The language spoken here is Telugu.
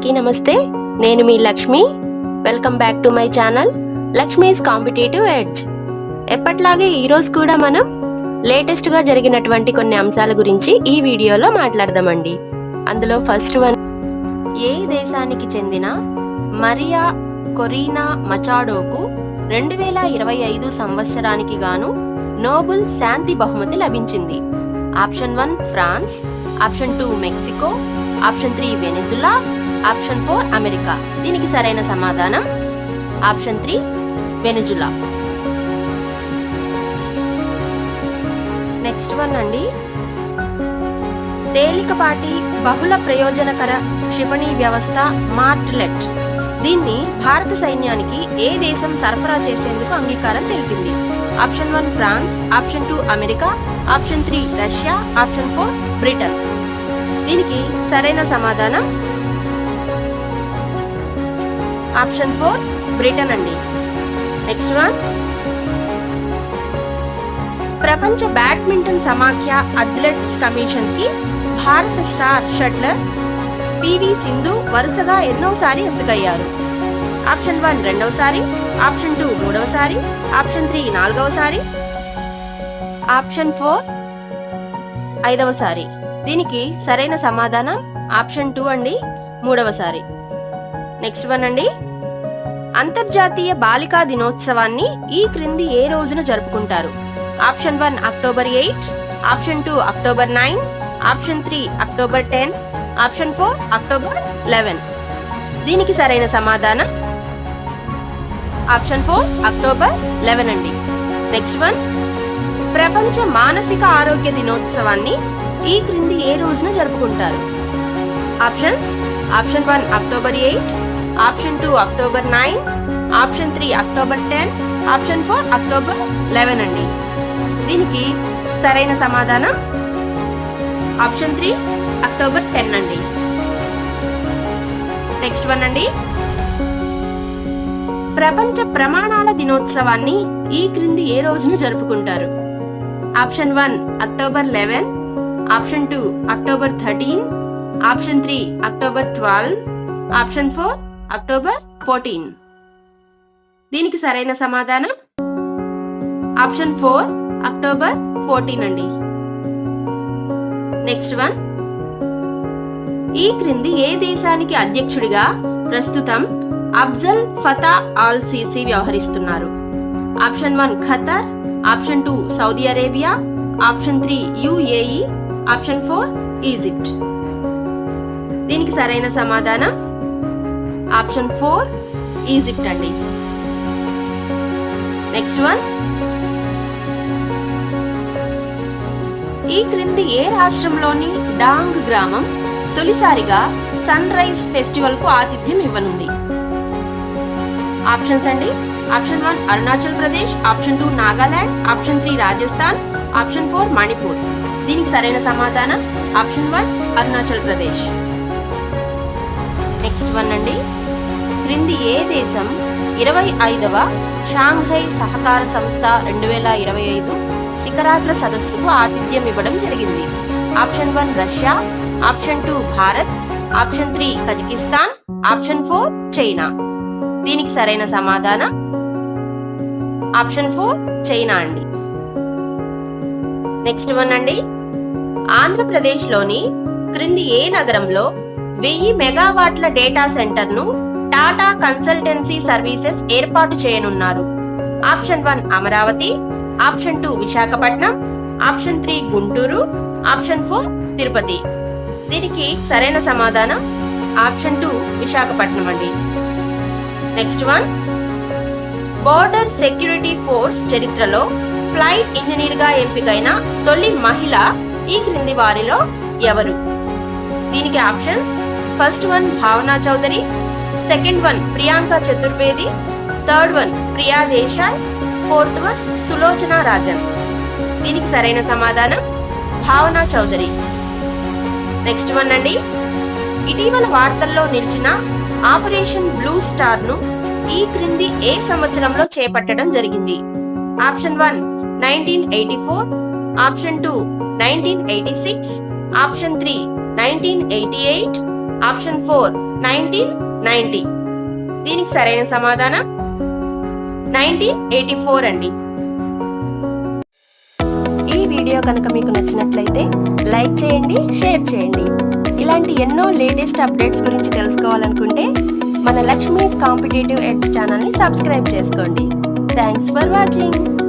అందరికీ నమస్తే. నేను మీ Lakshmi. Welcome back to my channel Lakshmi's competitive edge. ఎప్పట్లాగే ఈరోజు కూడా మనం లేటెస్ట్గా జరిగినటువంటి కొన్ని అంశాల గురించి ఈ వీడియోలో మాట్లాడదామండి. అందులో ఫస్ట్ వన్ ఏ దేశానికి చెందిన మరియా కొరీనా మచాడోకు రెండు వేల ఇరవై ఐదు సంవత్సరానికి గాను నోబుల్ శాంతి బహుమతి లభించింది. Option one France. Option two Mexico. Option three Venezuela. Option four America. దీనికి సరైన సమాధానం? Option three Venezuela. Next one అండి. తేలికపాటి బహుళ ప్రయోజనకర క్షిపణి వ్యవస్థ మార్ట్లెట్. దీన్ని భారత సైన్యానికి ఏ దేశం సరఫరా చేసేందుకు అంగీకారం తెలిపింది? Option one France. Option two America. Option three Russia. Option four Britain. దీనికి సరైన సమాధానం? ఆప్షన్ ఫోర్ బ్రిటన్ అండి. Next one. ప్రపంచ బ్యాడ్మింటన్ సమాఖ్య అథ్లెట్స్ కమిషన్కి భారత స్టార్ షట్లర్ పివి సింధు వరుసగా ఎన్నోసారి ఎంపికయ్యారు. ఆప్షన్ వన్ రెండవసారి ఆప్షన్ టూ మూడవసారి ఆప్షన్ త్రీ నాలుగవసారి ఆప్షన్ ఫోర్ ఐదవసారి దీనికి సరైన సమాధానం ఆప్షన్ టూ అండి మూడవసారి నెక్స్ట్ వన్ అండి. అంతర్జాతీయ బాలికా దినోత్సవాన్ని ఈ క్రింది ఏ రోజున జరుపుకుంటారు? Option one October eight option two October nine option three October ten option four October eleven దీనికి సరైన సమాధానం? ఆప్షన్ ఫోర్ అక్టోబర్ లెవెన్ అండి. నెక్స్ట్ వన్ ప్రపంచ మానసిక ఆరోగ్య దినోత్సవాన్ని ఈ క్రింది ఏ రోజున జరుపుకుంటారు? Options option one October eight option two October nine option three October ten option four October eleven అండి. దీనికి సరైన సమాధానం ఆప్షన్ త్రీ అక్టోబర్ టెన్ అండి. నెక్స్ట్ వన్ అండి. ప్రపంచ ప్రమాణాల దినోత్సవాన్ని ఈ క్రింది ఏ రోజున జరుపుకుంటారు? Option one October eleven option two October thirteen option three October twelve option four October fourteen దీనికి సరైన సమాధానం? ఆప్షన్ ఫోర్ అక్టోబర్ ఫోర్టీన్ అండి. నెక్స్ట్ వన్ ఈ క్రింది ఏ దేశానికి అధ్యక్షుడిగా ప్రస్తుతం అఫ్జల్ ఫతా ఆల్ సీసీ వ్యవహరిస్తున్నారు? Option one Qatar. Option two Saudi Arabia. Option three UAE. Option four Egypt దీనికి సరైన సమాధానం? ఆప్షన్ ఫోర్ ఈజిప్ట్ అండి నెక్స్ట్ వన్ ఈ క్రింది ఏ రాష్ట్రంలోని డాంగ్ గ్రామం తొలిసారిగా సన్ రైజ్ ఫెస్టివల్కు ఆతిథ్యం ఇవ్వనుంది? ఆప్షన్స్ అండి. Option one Arunachal Pradesh option two Nagaland option three Rajasthan option four Manipur దీనికి సరైన సమాధానం option one Arunachal Pradesh next one అండి. క్రింది ఏ దేశం? ఇరవై ఐదవ షాంఘై సహకార సంస్థ రెండు వేల ఇరవై ఐదు శిఖరాగ్ర సదస్సుకు ఆతిథ్యం ఇవ్వడం జరిగింది. Option one Russia option two Bharat option three Kazakhstan option four China. దీనికి సరైన సమాధానం? ఆప్షన్ ఫోర్ చైనా అండి. నెక్స్ట్ వన్ అండి. ఆంధ్రప్రదేశ్లోని క్రింది ఏ నగరంలో వెయ్యి మెగావాట్ల డేటా సెంటర్ను టాటా కన్సల్టెన్సీ సర్వీసెస్ ఏర్పాటు చేయనున్నారు. Option one Amaravati option two Visakhapatnam option three Guntur option four Tirupati. దీనికి సరైన సమాధానం ఆప్షన్ టూ విశాఖపట్నం అండి. Next one. Border security force చరిత్రలో ఫ్లైట్ ఇంజనీర్గా ఎంపికైన తొలి మహిళ ఈ క్రింది వారిలో ఎవరు? దీనికి options first one Bhavana Chaudhary second one Priyanka Chaturvedi third one Priya Desai fourth one Sulochana Rajan దీనికి సరైన సమాధానం భావనా చౌదరి. నెక్స్ట్ వన్ అండి. ఇటీవల వార్తల్లో నిలిచిన ఆపరేషన్ బ్లూ స్టార్ను ఈ క్రింది ఏ సంవత్సరంలో చేపట్టడం జరిగింది? Option one nineteen eighty four option two nineteen eighty six option three nineteen eighty eight option four nineteen ninety. దీనికి సరైన సమాధానం? నైన్టీన్ ఎయిటీ ఫోర్ అండి. ఈ వీడియో కనుక మీకు నచ్చినట్లయితే లైక్ చేయండి షేర్ చేయండి. ఇలాంటి ఎన్నో లేటెస్ట్ అప్డేట్స్ గురించి తెలుసుకోవాలనుకుంటే మన లక్ష్మీస్ కాంపిటేటివ్ ఎడ్స్ ఛానల్ని సబ్స్క్రైబ్ చేసుకోండి. Thanks for watching.